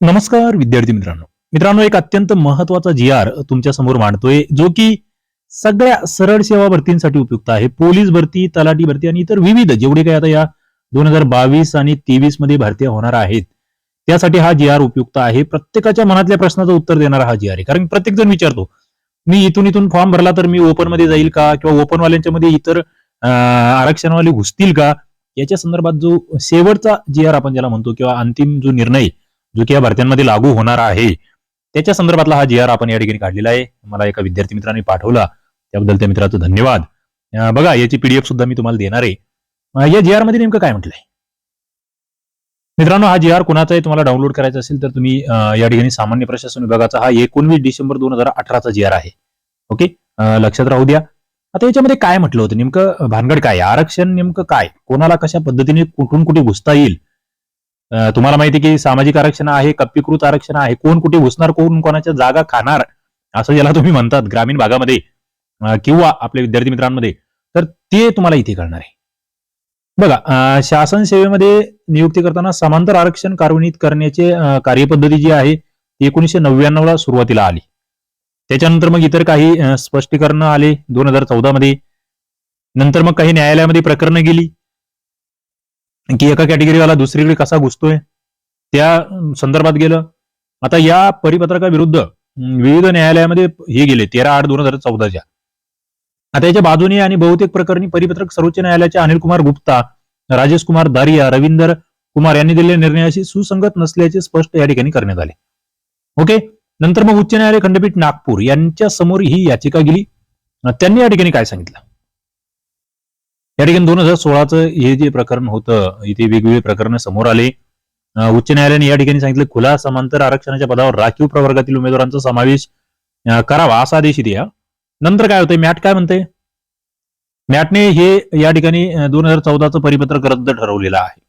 नमस्कार विद्यार्थी मित्रांनो. मित्रांनो एक अत्यंत महत्त्वाचा जी आर तुमच्यासमोर मांडतोय जो की सगळ्या सरळ सेवा भरतींसाठी उपयुक्त आहे. पोलीस भरती तलाठी भरती आणि इतर विविध जेवढे काही आता या दोन हजार बावीस आणि तेवीसमध्ये भरत्या होणार आहेत त्यासाठी हा जी आर उपयुक्त आहे. प्रत्येकाच्या मनातल्या प्रश्नाचं उत्तर देणारा हा जी आर आहे. कारण प्रत्येक जण विचारतो मी इथून इथून फॉर्म भरला तर मी ओपनमध्ये जाईल का? किंवा ओपनवाल्यांच्या मध्ये इतर आरक्षणवाले घुसतील का? याच्या संदर्भात जो शेवटचा जी आर आपण ज्याला म्हणतो किंवा अंतिम जो निर्णय जो की या भरत्यांमध्ये लागू होणार आहे. त्याच्या संदर्भातला हा जी आर आपण या ठिकाणी काढलेला आहे. मला एका विद्यार्थी मित्राने पाठवला. त्याबद्दल त्या मित्राचं धन्यवाद. बघा याची पीडीएफ सुद्धा मी तुम्हाला देणार आहे. या जी आरमध्ये नेमकं काय म्हटलंय? मित्रांनो हा जी आर कोणाचा आहे तुम्हाला डाउनलोड करायचा असेल तर तुम्ही या ठिकाणी सामान्य प्रशासन विभागाचा हा एकोणवीस डिसेंबर दोन हजार अठराचा जी आर आहे. ओके? लक्षात राहू द्या. आता याच्यामध्ये काय म्हटलं होतं नेमकं? भानगड काय? आरक्षण नेमकं काय? कोणाला कशा पद्धतीने कुठून कुठे घुसता येईल? तुम्हाला माहिती की सामाजिक आरक्षण आहे कप्पीकृत आरक्षण आहे कोण कुठे घुसणार कोण कोणाच्या जागा खाणार असं ज्याला तुम्ही म्हणतात ग्रामीण भागामध्ये किंवा आपल्या विद्यार्थी मित्रांमध्ये. तर ते तुम्हाला इथे कळणार आहे. बघा शासन सेवेमध्ये नियुक्ती करताना समांतर आरक्षण कार्यान्वित करण्याचे कार्यपद्धती जी आहे ती एकोणीशे नव्याण्णवला सुरुवातीला आली. त्याच्यानंतर मग इतर काही स्पष्टीकरण आले दोन हजार चौदा मध्ये नंतर मग काही न्यायालयामध्ये प्रकरणं गेली. की एका कॅटेगरीवाला दुसरीकडे कसा घुसतोय त्या संदर्भात गेलं. आता या परिपत्रकाविरुद्ध विविध न्यायालयामध्ये हे गेले तेरा आठ दोन हजार चौदाच्या. आता याच्या बाजूने आणि बहुतेक प्रकरणी परिपत्रक सर्वोच्च न्यायालयाचे अनिल कुमार गुप्ता राजेश कुमार दारिया रवींदर कुमार यांनी दिलेल्या निर्णयाशी सुसंगत नसल्याचे स्पष्ट या ठिकाणी करण्यात आले. ओके? नंतर मग उच्च न्यायालय खंडपीठ नागपूर यांच्या समोर ही याचिका गेली. त्यांनी या ठिकाणी काय सांगितलं? या ठिकाणी दोन हजार सोळाचं हे जे प्रकरण होतं इथे वेगवेगळे प्रकरण समोर आले. उच्च न्यायालयाने या ठिकाणी सांगितलं खुला समांतर आरक्षणाच्या पदावर राखीव प्रवर्गातील उमेदवारांचा समावेश करावा असा आदेश इथे नंतर काय होतंय? मॅट काय म्हणते मॅटने हे या ठिकाणी दोन हजार चौदाचं परिपत्रक रद्द ठरवलेलं आहे.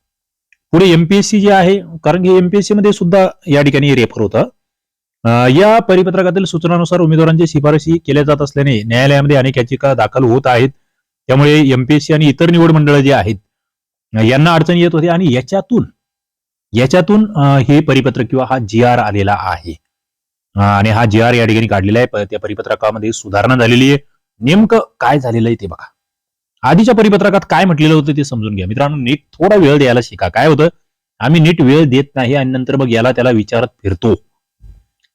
पुढे एमपीएससी जे आहे कारण की एमपीएससी मध्ये सुद्धा या ठिकाणी रेफर होतं. या परिपत्रकातील सूचनानुसार उमेदवारांची शिफारशी केल्या जात असल्याने न्यायालयामध्ये अनेक याचिका दाखल होत आहेत. त्यामुळे एमपीएससी आणि इतर निवड मंडळ जी आहेत यांना अडचण येत होती आणि याच्यातून याच्यातून हे परिपत्रक किंवा हा जी आर आलेला आहे. आणि हा जी आर या ठिकाणी काढलेला आहे. त्या परिपत्रकामध्ये सुधारणा झालेली आहे. नेमकं काय झालेलं आहे ते बघा. आधीच्या परिपत्रकात काय म्हटलेलं होतं ते समजून घ्या. मित्रांनो नीट थोडा वेळ द्यायला शिका. काय होतं? आम्ही नीट वेळ देत नाही आणि नंतर मग याला त्याला विचारत फिरतो.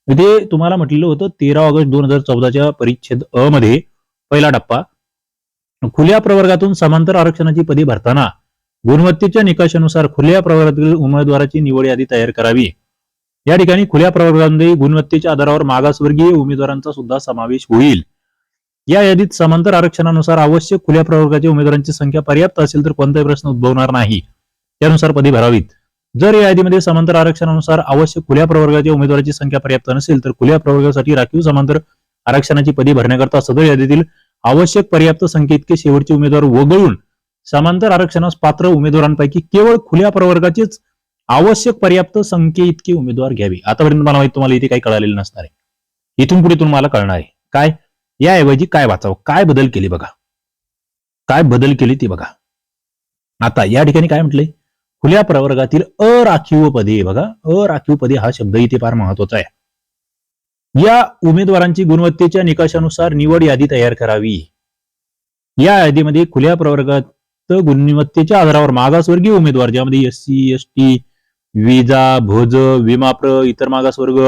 ते तुम्हाला म्हटलेलं होतं तेरा ऑगस्ट दोन हजार चौदाच्या परिच्छेद अ मध्ये पहिला टप्पा खुल्या प्रवर्गातून समांतर आरक्षणाची पदे भरताना गुणवत्तेच्या निकषानुसार खुल्या प्रवर्गातील उमेदवाराची निवड यादी तयार करावी. या ठिकाणी खुल्या प्रवर्गामध्ये गुणवत्तेच्या आधारावर मागासवर्गीय उमेदवारांचा सुद्धा समावेश होईल. या यादीत समांतर आरक्षणानुसार आवश्यक खुल्या प्रवर्गाच्या उमेदवारांची संख्या पर्याप्त असेल तर कोणताही प्रश्न उद्भवणार नाही. त्यानुसार पदे भरावीत. जर या यादीमध्ये समांतर आरक्षणानुसार आवश्यक खुल्या प्रवर्गाच्या उमेदवाराची संख्या पर्याप्त नसेल तर खुल्या प्रवर्गासाठी राखीव समांतर आरक्षणाची पदे भरण्याकरता सदर यादीतील आवश्यक पर्याप्त संख्येइतके शेवटचे उमेदवार वगळून समांतर आरक्षणास पात्र उमेदवारांपैकी केवळ खुल्या प्रवर्गाचेच आवश्यक पर्याप्त संख्ये इतके उमेदवार घ्यावे. आतापर्यंत मला माहिती तुम्हाला इथे काही कळालेलं नसणार आहे. इथून पुढे तुम्हाला कळणार आहे. काय? याऐवजी काय वाचावं? काय बदल केले बघा? काय बदल केले ते बघा. आता या ठिकाणी काय म्हटलंय खुल्या प्रवर्गातील अराखीव पदे बघा. अराखीव पदे हा शब्द इथे फार महत्त्वाचा आहे. या उमेदवारांची गुणवत्तेच्या निकषानुसार निवड यादी तयार करावी. या यादीमध्ये खुल्या प्रवर्गात गुणवत्तेच्या आधारावर मागासवर्गीय उमेदवार ज्यामध्ये एस सी एस टी विजा भोज विमाप्र इतर मागासवर्ग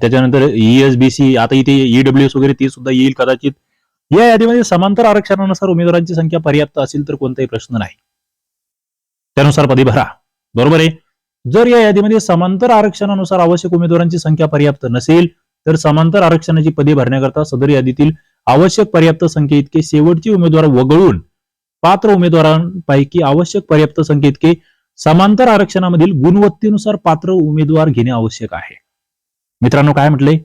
त्याच्यानंतर ईएसबीसी आता इथे ईडब्ल्यूएस वगैरे ते सुद्धा येईल कदाचित. या यादीमध्ये समांतर आरक्षणानुसार उमेदवारांची संख्या पर्याप्त असेल तर कोणताही प्रश्न नाही. त्यानुसार पदे भरा. बरोबर आहे? जर या यादीमध्ये समांतर आरक्षणानुसार आवश्यक उमेदवारांची संख्या पर्याप्त नसेल तर समांतर आरक्षणाची पदे भरण्याकरता सदर यादीतील आवश्यक पर्याप्त संख्ये इतके शेवटचे उमेदवार वगळून पात्र उमेदवारांपैकी आवश्यक पर्याप्त संख्ये इतके समांतर आरक्षणामधील गुणवत्तेनुसार पात्र उमेदवार घेणे आवश्यक आहे. मित्रांनो काय म्हटले?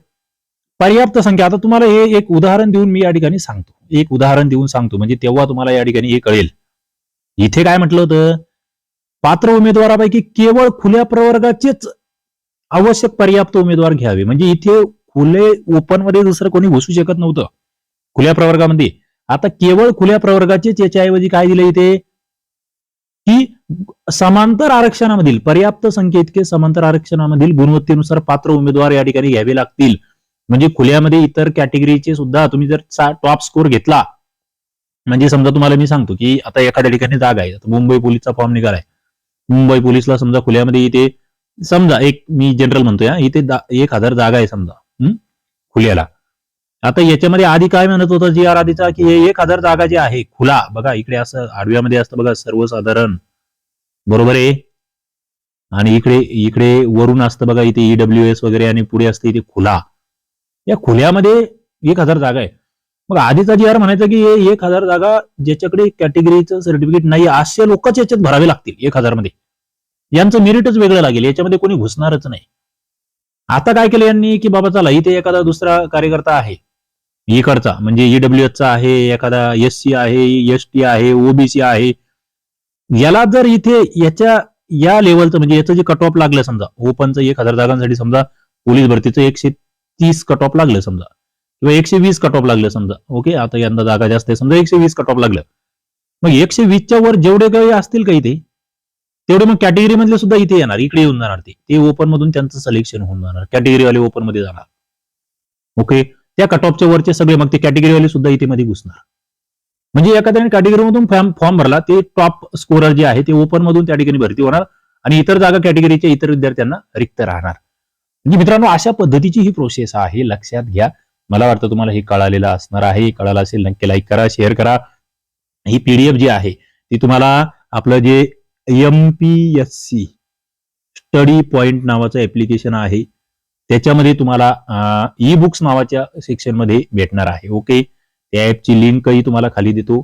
पर्याप्त संख्या. आता तुम्हाला हे एक उदाहरण देऊन मी या ठिकाणी सांगतो. एक उदाहरण देऊन सांगतो. म्हणजे तेव्हा तुम्हाला या ठिकाणी हे कळेल. इथे काय म्हटलं होतं? पात्र उमेदवारापैकी केवळ खुल्या प्रवर्गाचेच आवश्यक पर्याप्त उमेदवार घ्यावे. म्हणजे इथे खुले ओपनमध्ये दुसरं कोणी घुसू शकत नव्हतं. खुल्या प्रवर्गामध्ये. आता केवळ खुल्या प्रवर्गाचेच याच्याऐवजी काय दिलं इथे? की समांतर आरक्षणामधील पर्याप्त संख्ये इतके समांतर आरक्षणामधील गुणवत्तेनुसार पात्र उमेदवार या ठिकाणी घ्यावे लागतील. म्हणजे खुल्यामध्ये इतर कॅटेगरीचे सुद्धा तुम्ही जर टॉप स्कोर घेतला म्हणजे समजा तुम्हाला मी सांगतो की आता एखाद्या ठिकाणी जागा आहे. आता मुंबई पोलीसचा फॉर्म निघालाय मुंबई पोलीसला समजा खुल्यामध्ये इथे समजा एक मी जनरल म्हणतोय इथे एक हजार जागा आहे समजा. खुल्याला आता याच्यामध्ये आधी काय म्हणत होतं जी आर आधीचा की हे एक हजार जागा जी आहे खुला. बघा इकडे असं आडव्यामध्ये असतं बघा सर्वसाधारण. बरोबर आहे? आणि इकडे इकडे वरून असतं बघा इथे ईडब्ल्यू एस वगैरे आणि पुढे असते इथे खुला. या खुल्यामध्ये एक हजार जागा आहे. मग आधीचा जी आर म्हणायचा की हे एक हजार जागा ज्याच्याकडे कॅटेगरीचं सर्टिफिकेट नाही असे लोकच याच्यात भरावे लागतील एक हजारमध्ये यांचं मेरिटच वेगळं लागेल. याच्यामध्ये कोणी घुसणारच नाही. आता काय केलं यांनी की बाबा चला इथे एखादा दुसरा कार्यकर्ता आहे. इकडचा म्हणजे ईडब्ल्यू चा आहे एखादा एस सी आहे एस टी आहे ओबीसी आहे. याला जर इथे याच्या या लेवलचं म्हणजे याचं जे कट ऑफ लागलं समजा ओपनचं एक हजार जागांसाठी समजा पोलीस भरतीचं एकशे तीस कट ऑफ लागलं समजा. किंवा एकशे वीस कट ऑफ लागलं समजा. ओके आता यंदा जागा जास्त आहे समजा एकशे वीस कट ऑफ लागलं. मग एकशे वीसच्या वर जेवढे काही असतील का इथे? तेवढे मग कॅटेगरी मधले सुद्धा इथे येणार इकडे येऊन जाणार ते. ते ओपन मधून त्यांचं सिलेक्शन होऊन जाणार. कॅटेगरी वाले ओपनमध्ये जाणार. ओके त्या कट ऑफच्या वरचे सगळे मग ते कॅटेगरी वाले सुद्धा इथे मध्ये घुसणार. म्हणजे एखाद्याने कॅटेगरी मधून फॉर्म फॉर्म भरला ते टॉप स्कोरर जे आहे ते ओपन मधून त्या ठिकाणी भरती होणार आणि इतर जागा कॅटेगरीच्या इतर विद्यार्थ्यांना रिक्त राहणार. म्हणजे मित्रांनो अशा पद्धतीची ही प्रोसेस आहे. लक्षात घ्या. मला वाटतं तुम्हाला हे कळालेलं असणार आहे. कळालं असेल नक्की लाईक करा शेअर करा. ही पीडीएफ जी आहे ती तुम्हाला आपलं जे M P S C study point नावाचं ऍप्लिकेशन आहे. त्याच्यामध्ये तुम्हाला ई बुक्स नावाच्या सेक्शनमध्ये भेटणार आहे. ओके त्या ॲपची लिंकही तुम्हाला खाली देतो.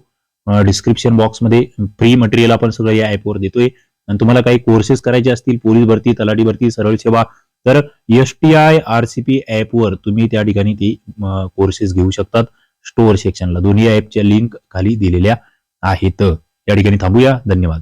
डिस्क्रिप्शन बॉक्समध्ये फ्री मटेरियल आपण सगळं या ऍपवर देतोय. आणि तुम्हाला काही कोर्सेस करायचे असतील पोलीस भरती तलाठी भरती सरळ सेवा तर S T I R C P ऍपवर तुम्ही त्या ठिकाणी ती कोर्सेस घेऊ शकतात. स्टोअर सेक्शनला दोन्ही ऍपच्या लिंक खाली दिलेल्या आहेत. या ठिकाणी थांबूया. धन्यवाद.